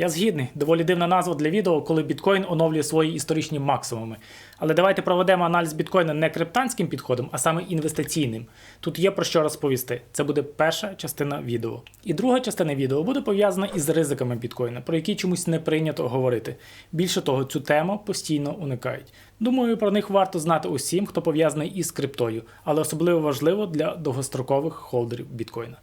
Я згідний, доволі дивна назва для відео, коли біткоін оновлює свої історичні максимуми. Але давайте проведемо аналіз біткоїна не криптанським підходом, а саме інвестиційним. Тут є про що розповісти. Це буде перша частина відео. І друга частина відео буде пов'язана із ризиками біткоїна, про які чомусь не прийнято говорити. Більше того, цю тему постійно уникають. Думаю, про них варто знати усім, хто пов'язаний із криптою, але особливо важливо для довгострокових холдерів біткоїна.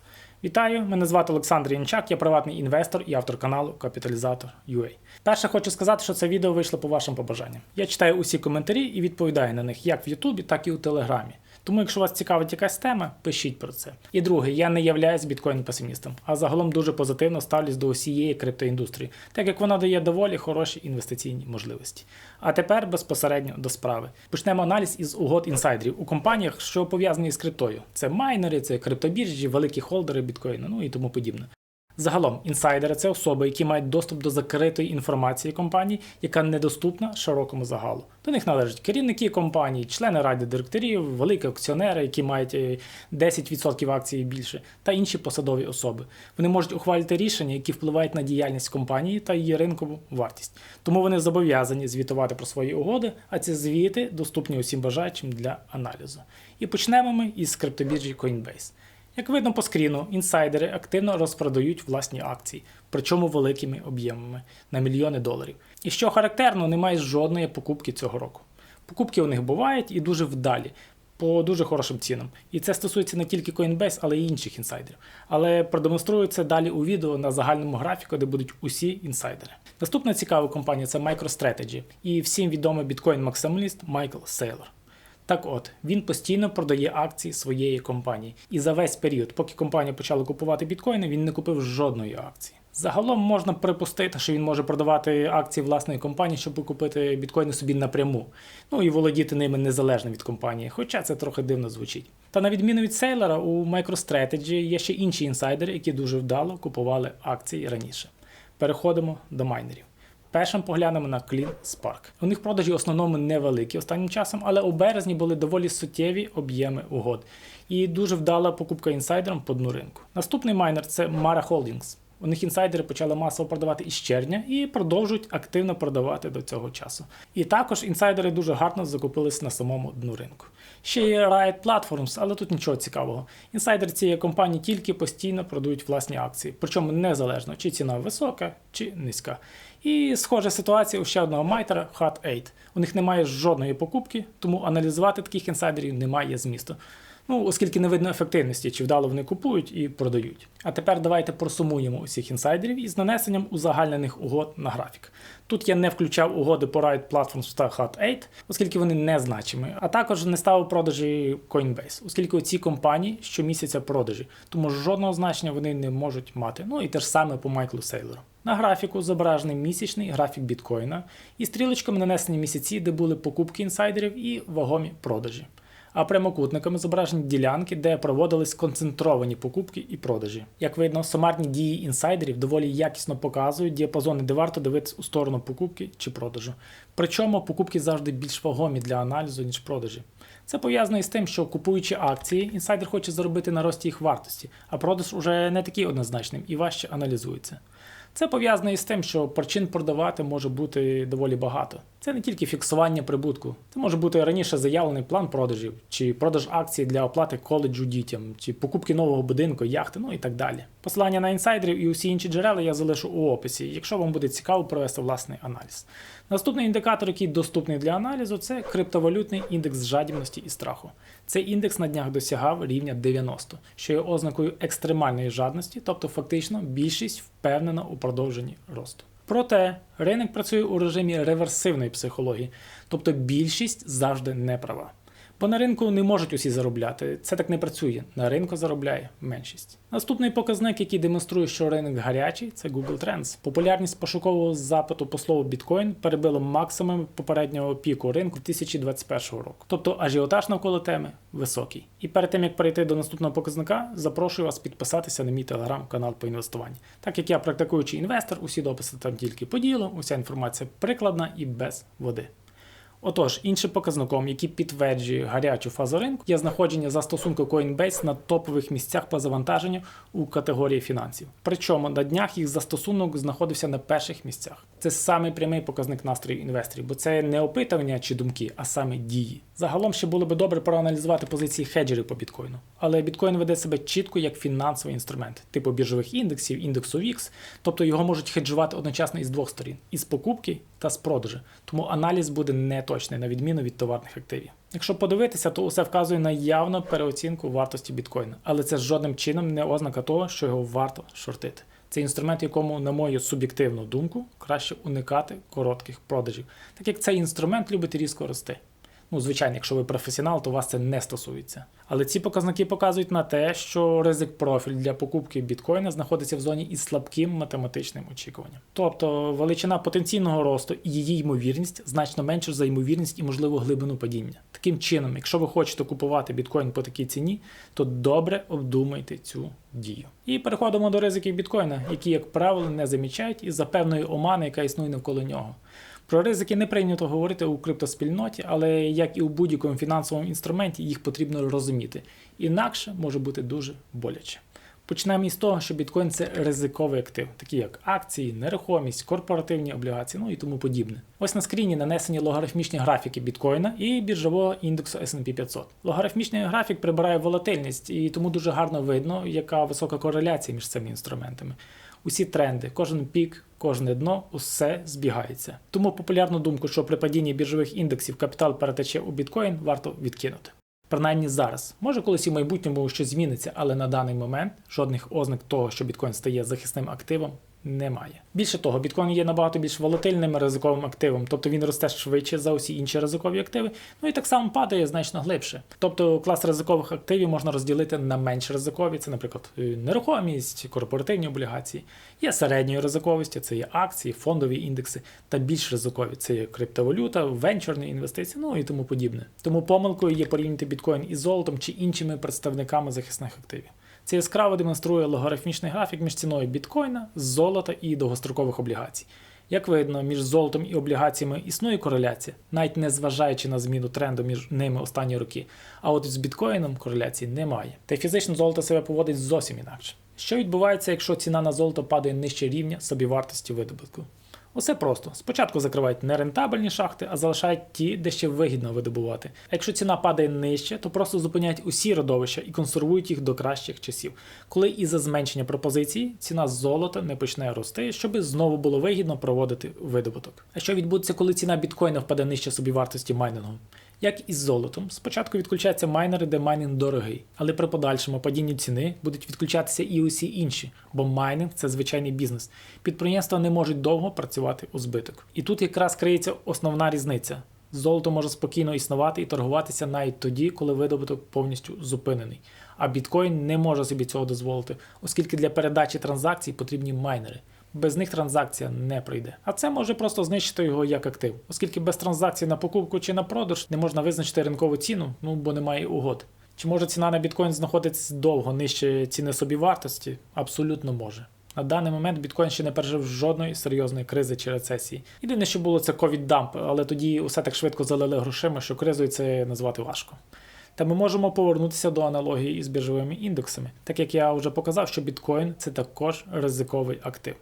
Вітаю, мене звати Олександр Янчак, я приватний інвестор і автор каналу Капіталізатор UA. Перше хочу сказати, що це відео вийшло по вашим побажанням. Я читаю усі коментарі і відповідаю на них як в Ютубі, так і у Телеграмі. Тому, якщо вас цікавить якась тема, пишіть про це. І друге, я не являюсь біткоін-песимістом, а загалом дуже позитивно ставлюсь до усієї криптоіндустрії, так як вона дає доволі хороші інвестиційні можливості. А тепер безпосередньо до справи. Почнемо аналіз із угод інсайдерів у компаніях, що пов'язані з криптою. Це майнери, це криптобіржі, великі холдери біткоїну, ну і тому подібне. Загалом, інсайдери це особи, які мають доступ до закритої інформації компаній, яка недоступна широкому загалу. До них належать керівники компаній, члени ради директорів, великі акціонери, які мають е, 10% акцій і більше, та інші посадові особи. Вони можуть ухвалити рішення, які впливають на діяльність компанії та її ринкову вартість. Тому вони зобов'язані звітувати про свої угоди, а ці звіти доступні усім бажаючим для аналізу. І почнемо ми із криптобіржі Coinbase. Як видно по скріну, інсайдери активно розпродають власні акції, причому великими об'ємами на мільйони доларів. І що характерно, немає жодної покупки цього року. Покупки у них бувають і дуже вдалі, по дуже хорошим цінам. І це стосується не тільки Coinbase, але й інших інсайдерів. Але продемонструю це далі у відео на загальному графіку, де будуть усі інсайдери. Наступна цікава компанія це MicroStrategy і всім відомий біткоін-максималіст Майкл Сейлор. Так от, він постійно продає акції своєї компанії. І за весь період, поки компанія почала купувати біткоїни, він не купив жодної акції. Загалом можна припустити, що він може продавати акції власної компанії, щоб купити біткоїни собі напряму. Ну і володіти ними незалежно від компанії, хоча це трохи дивно звучить. Та на відміну від Сейлора, у MicroStrategy є ще інші інсайдери, які дуже вдало купували акції раніше. Переходимо до майнерів. Першим поглянемо на Clean Spark. У них продажі в основному невеликі останнім часом, але у березні були доволі суттєві об'єми угод. І дуже вдала покупка інсайдером по дну ринку. Наступний майнер це Mara Holdings. У них інсайдери почали масово продавати із червня і продовжують активно продавати до цього часу. І також інсайдери дуже гарно закупились на самому дну ринку. Ще є Riot Platforms, але тут нічого цікавого. Інсайдери цієї компанії тільки постійно продають власні акції, причому незалежно, чи ціна висока, чи низька. І схожа ситуація у ще одного майтера Hut 8. У них немає жодної покупки, тому аналізувати таких інсайдерів немає змісту. Ну, оскільки не видно ефективності, чи вдало вони купують і продають. А тепер давайте просумуємо усіх інсайдерів із нанесенням узагальнених угод на графік. Тут я не включав угоди по Riot Platforms та Hut 8, оскільки вони не значимі, а також не ставив продажі Coinbase, оскільки ці компанії щомісяця продажі, тому жодного значення вони не можуть мати. Ну і те ж саме по Майклу Сейлору. На графіку зображений місячний графік біткоїна і стрілочками нанесені місяці, де були покупки інсайдерів і вагомі продажі а прямокутниками зображені ділянки, де проводились концентровані покупки і продажі. Як видно, сумарні дії інсайдерів доволі якісно показують діапазони, де варто дивитися у сторону покупки чи продажу. Причому покупки завжди більш вагомі для аналізу, ніж продажі. Це пов'язано із тим, що купуючи акції, інсайдер хоче заробити на рості їх вартості, а продаж уже не такий однозначним і важче аналізується. Це пов'язано із тим, що причин продавати може бути доволі багато. Це не тільки фіксування прибутку, це може бути раніше заявлений план продажів, чи продаж акцій для оплати коледжу дітям, чи покупки нового будинку, яхти, ну і так далі. Посилання на інсайдерів і усі інші джерела я залишу у описі, якщо вам буде цікаво провести власний аналіз. Наступний індикатор, який доступний для аналізу, це криптовалютний індекс жадібності і страху. Цей індекс на днях досягав рівня 90, що є ознакою екстремальної жадності, тобто фактично більшість впевнена у продовженні росту. Проте ринок працює у режимі реверсивної психології, тобто більшість завжди не права. Бо на ринку не можуть усі заробляти. Це так не працює. На ринку заробляє меншість. Наступний показник, який демонструє, що ринок гарячий, це Google Trends. Популярність пошукового запиту по слову біткоін перебила максимум попереднього піку ринку 2021 року. Тобто ажіотаж навколо теми високий. І перед тим як перейти до наступного показника, запрошую вас підписатися на мій телеграм-канал по інвестуванню. Так як я практикуючий інвестор, усі дописи там тільки по ділу, уся інформація прикладна і без води. Отож, іншим показником, який підтверджує гарячу фазу ринку, є знаходження застосунку Coinbase на топових місцях по завантаженню у категорії фінансів. Причому на днях їх застосунок знаходився на перших місцях. Це самий прямий показник настрою інвесторів, бо це не опитування чи думки, а саме дії. Загалом ще було би добре проаналізувати позиції хеджерів по біткоїну. Але біткоін веде себе чітко як фінансовий інструмент, типу біржових індексів, індексу VIX, тобто його можуть хеджувати одночасно із двох сторін із покупки та з продажу. Тому аналіз буде неточний, на відміну від товарних активів. Якщо подивитися, то усе вказує на явну переоцінку вартості біткоїна, але це жодним чином не ознака того, що його варто шортити. Це інструмент, якому, на мою суб'єктивну думку, краще уникати коротких продажів, так як цей інструмент любить різко рости. Ну, звичайно, якщо ви професіонал, то вас це не стосується. Але ці показники показують на те, що ризик профіль для покупки біткоїна знаходиться в зоні із слабким математичним очікуванням. Тобто величина потенційного росту і її ймовірність значно менша за ймовірність і можливу глибину падіння. Таким чином, якщо ви хочете купувати біткоін по такій ціні, то добре обдумайте цю дію. І переходимо до ризиків біткоїна, які, як правило, не замічають із-за певної омани, яка існує навколо нього. Про ризики не прийнято говорити у криптоспільноті, але як і у будь-якому фінансовому інструменті, їх потрібно розуміти. Інакше може бути дуже боляче. Почнемо із того, що біткоін це ризиковий актив, такі як акції, нерухомість, корпоративні облігації, ну і тому подібне. Ось на скріні нанесені логарифмічні графіки біткоїна і біржового індексу S&P 500. Логарифмічний графік прибирає волатильність, і тому дуже гарно видно, яка висока кореляція між цими інструментами. Усі тренди, кожен пік, кожне дно, усе збігається. Тому популярну думку, що при падінні біржових індексів капітал перетече у біткоін, варто відкинути. Принаймні зараз. Може колись в майбутньому щось зміниться, але на даний момент жодних ознак того, що біткоін стає захисним активом, немає. Більше того, біткоін є набагато більш волатильним ризиковим активом, тобто він росте швидше за усі інші ризикові активи, ну і так само падає значно глибше. Тобто клас ризикових активів можна розділити на менш ризикові, це, наприклад, нерухомість, корпоративні облігації. Є середньої ризиковості, це є акції, фондові індекси, та більш ризикові це є криптовалюта, венчурні інвестиції, ну і тому подібне. Тому помилкою є порівняти біткоін із золотом чи іншими представниками захисних активів. Це яскраво демонструє логарифмічний графік між ціною біткоїна, золота і довгострокових облігацій. Як видно, між золотом і облігаціями існує кореляція, навіть не зважаючи на зміну тренду між ними останні роки. А от з біткоїном кореляції немає. Та фізично золото себе поводить зовсім інакше. Що відбувається, якщо ціна на золото падає нижче рівня собівартості видобутку? Усе просто. Спочатку закривають нерентабельні шахти, а залишають ті, де ще вигідно видобувати. А якщо ціна падає нижче, то просто зупиняють усі родовища і консервують їх до кращих часів, коли із за зменшення пропозиції ціна золота не почне рости, щоб знову було вигідно проводити видобуток. А що відбудеться, коли ціна біткоїна впаде нижче собівартості майнингу? Як із золотом, спочатку відключаються майнери, де майнинг дорогий, але при подальшому падінні ціни будуть відключатися і усі інші, бо майнинг це звичайний бізнес. Підприємства не можуть довго працювати у збиток. І тут якраз криється основна різниця. Золото може спокійно існувати і торгуватися навіть тоді, коли видобуток повністю зупинений. А біткоін не може собі цього дозволити, оскільки для передачі транзакцій потрібні майнери. Без них транзакція не пройде. А це може просто знищити його як актив, оскільки без транзакцій на покупку чи на продаж не можна визначити ринкову ціну, ну бо немає угод. Чи може ціна на біткоін знаходитися довго нижче ціни собівартості? Абсолютно може. На даний момент біткоін ще не пережив жодної серйозної кризи чи рецесії. Єдине, що було, це ковід-дамп, але тоді усе так швидко залили грошима, що кризою це назвати важко. Та ми можемо повернутися до аналогії із біржовими індексами, так як я вже показав, що біткоін це також ризиковий актив.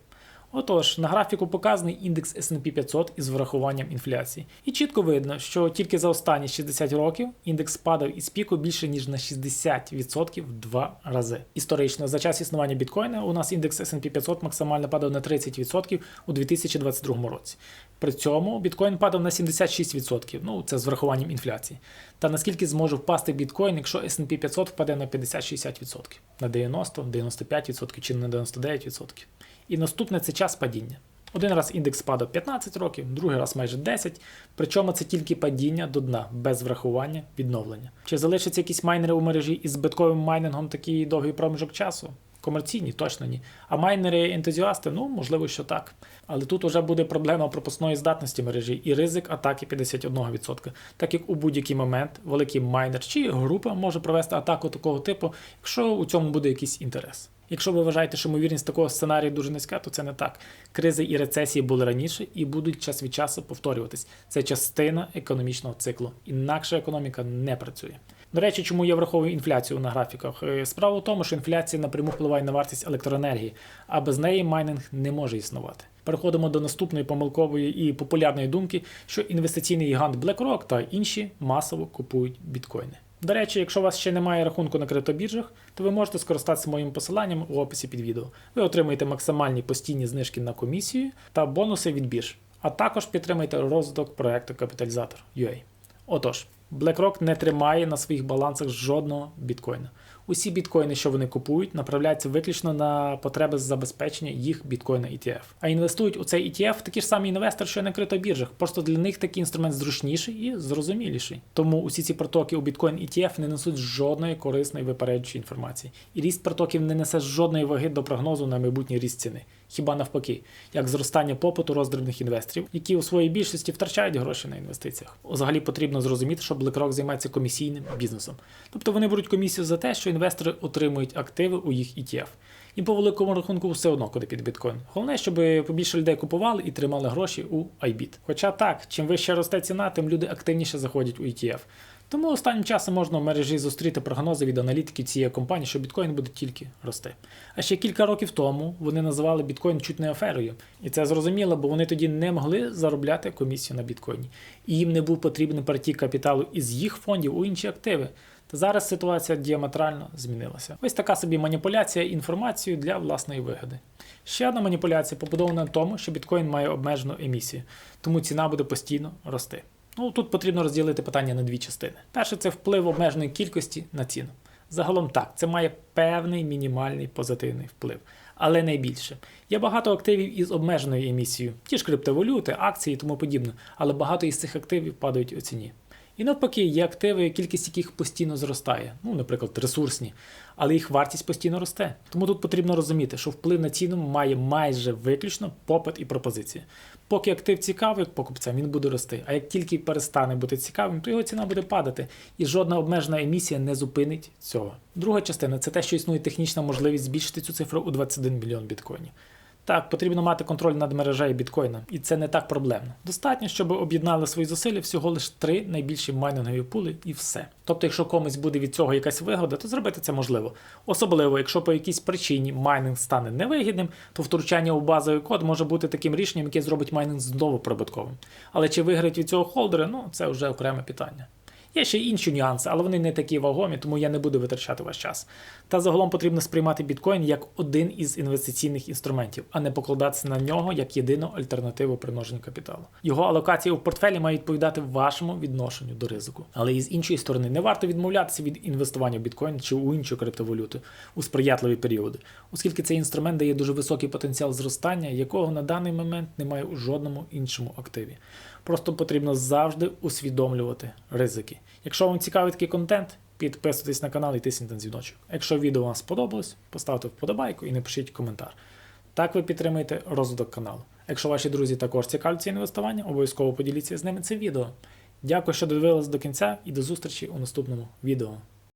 Отож, на графіку показаний індекс S&P 500 із врахуванням інфляції. І чітко видно, що тільки за останні 60 років індекс падав із піку більше ніж на 60% в два рази. Історично, за час існування біткоїна у нас індекс S&P 500 максимально падав на 30% у 2022 році. При цьому біткоін падав на 76%, ну це з врахуванням інфляції. Та наскільки зможе впасти біткоін, якщо S&P 500 впаде на 50-60%, на 90, 95% чи на 99%. І наступне це час падіння. Один раз індекс падав 15 років, другий раз майже 10, причому це тільки падіння до дна, без врахування відновлення. Чи залишаться якісь майнери у мережі із збитковим майнингом такий довгий проміжок часу? Комерційні, точно ні. А майнери-ентузіасти, ну можливо, що так. Але тут вже буде проблема пропускної здатності мережі і ризик атаки 51%. Так як у будь-який момент великий майнер чи група може провести атаку такого типу, якщо у цьому буде якийсь інтерес. Якщо ви вважаєте, що ймовірність такого сценарію дуже низька, то це не так. Кризи і рецесії були раніше і будуть час від часу повторюватись. Це частина економічного циклу. Інакше економіка не працює. До речі, чому я враховую інфляцію на графіках? Е, Справа в тому, що інфляція напряму впливає на вартість електроенергії, а без неї майнинг не може існувати. Переходимо до наступної помилкової і популярної думки, що інвестиційний гігант BlackRock та інші масово купують біткоїни. До речі, якщо у вас ще немає рахунку на криптобіржах, то ви можете скористатися моїм посиланням у описі під відео. Ви отримаєте максимальні постійні знижки на комісію та бонуси від бірж, а також підтримайте розвиток проекту Капіталізатор UA. Отож, BlackRock не тримає на своїх балансах жодного біткоїна. Усі біткоїни, що вони купують, направляються виключно на потреби забезпечення їх біткоїна ETF. А інвестують у цей ETF такі ж самі інвестори, що й на криптобіржах. Просто для них такий інструмент зручніший і зрозуміліший. Тому усі ці протоки у біткоін ETF не несуть жодної корисної випереджуючої інформації. І ріст протоків не несе жодної ваги до прогнозу на майбутній ріст ціни. Хіба навпаки, як зростання попиту роздрібних інвесторів, які у своїй більшості втрачають гроші на інвестиціях. Взагалі потрібно зрозуміти, що BlackRock займається комісійним бізнесом. Тобто вони беруть комісію за те, що інвестори отримують активи у їх ETF. І по великому рахунку все одно куди під біткоін. Головне, щоб побільше людей купували і тримали гроші у iBit. Хоча так, чим вище росте ціна, тим люди активніше заходять у ETF. Тому останнім часом можна в мережі зустріти прогнози від аналітиків цієї компанії, що біткоін буде тільки рости. А ще кілька років тому вони називали біткоін чуть не аферою. І це зрозуміло, бо вони тоді не могли заробляти комісію на біткоїні. І їм не був потрібен перетік капіталу із їх фондів у інші активи. Та зараз ситуація діаметрально змінилася. Ось така собі маніпуляція інформацією для власної вигоди. Ще одна маніпуляція побудована на тому, що біткоін має обмежену емісію, тому ціна буде постійно рости. Ну тут потрібно розділити питання на дві частини. Перше це вплив обмеженої кількості на ціну. Загалом так, це має певний мінімальний позитивний вплив, але найбільше. Є багато активів із обмеженою емісією, ті ж криптовалюти, акції і тому подібне, але багато із цих активів падають у ціні. І навпаки, є активи, кількість яких постійно зростає, ну, наприклад, ресурсні, але їх вартість постійно росте. Тому тут потрібно розуміти, що вплив на ціну має майже виключно попит і пропозиція. Поки актив цікавий покупцям, він буде рости. А як тільки перестане бути цікавим, то його ціна буде падати, і жодна обмежена емісія не зупинить цього. Друга частина це те, що існує технічна можливість збільшити цю цифру у 21 мільйон біткоїнів. Так, потрібно мати контроль над мережею біткоїна, і це не так проблемно. Достатньо, щоб об'єднали свої зусилля всього лише три найбільші майнингові пули і все. Тобто, якщо комусь буде від цього якась вигода, то зробити це можливо. Особливо, якщо по якійсь причині майнинг стане невигідним, то втручання у базовий код може бути таким рішенням, яке зробить майнинг знову прибутковим. Але чи виграють від цього холдери, ну це вже окреме питання. Є ще інші нюанси, але вони не такі вагомі, тому я не буду витрачати ваш час. Та загалом потрібно сприймати біткоін як один із інвестиційних інструментів, а не покладатися на нього як єдину альтернативу примноженню капіталу. Його алокація у портфелі має відповідати вашому відношенню до ризику. Але і з іншої сторони, не варто відмовлятися від інвестування в біткоін чи у іншу криптовалюту у сприятливі періоди, оскільки цей інструмент дає дуже високий потенціал зростання, якого на даний момент немає у жодному іншому активі. Просто потрібно завжди усвідомлювати ризики. Якщо вам цікавий такий контент, підписуйтесь на канал і тисніть на дзвіночок. Якщо відео вам сподобалось, поставте вподобайку і напишіть коментар. Так ви підтримуєте розвиток каналу. Якщо ваші друзі також цікавляться інвестуванням, обов'язково поділіться з ними цим відео. Дякую, що додивились до кінця і до зустрічі у наступному відео.